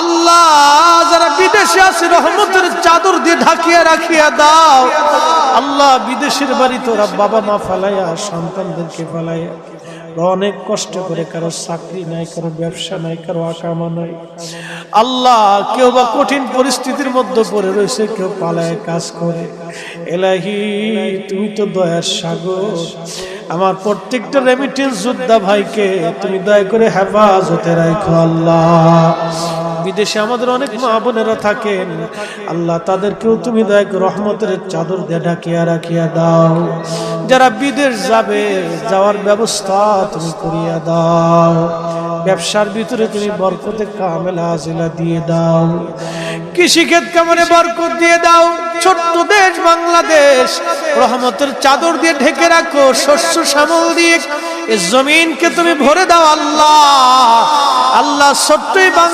আল্লাহ, যারা বিদেশে আছে, রহমতের চাদর দিয়ে ঢাকিয়ে রাখিয়া দাও। আল্লাহ, বিদেশের বাড়িতে ওরা বাবা মা ফালাইয়া, সন্তানদেরকে ফালাইয়া। অনেক কষ্ট করে, কারও চাকরি নাই, কারও ব্যবসা নাই, কারও আকামা নাই। আল্লাহ, কেউ বা কঠিন পরিস্থিতির মধ্যে পড়ে রয়েছে, কেউ পালায় কাজ করে। এলাহি, তুমি তো দয়ার সাগর। আমার প্রত্যেকটা রেমিটেন্স যোদ্ধা ভাইকে, তুমি দয়া করে হেফাজতে রাখো আল্লাহ। বিদেশে আমাদের অনেক মা বোনেরা থাকেন। আল্লাহ তাদেরকেও তুমি করে রহমতের চাদর দিয়ে ঢাকিয়া রাখিয়া দাও। যারা বিদেশ যাবে, যাওয়ার ব্যবস্থা তুমি করিয়া দাও। ব্যবসার ভিতরে তুমি বরকতে কামেলা আজিলা দিয়ে দাও। কৃষিক্ষেত কামনে বরকত দিয়ে দাও? ছোট্ট দেশ বাংলাদেশ, রহমতের চাদর দিয়ে ঢেকে রাখো, শস্য শ্যামল দিয়ে। জমিনকে তুমি ভরে দাও আল্লাহ। আল্লাহ সত্যই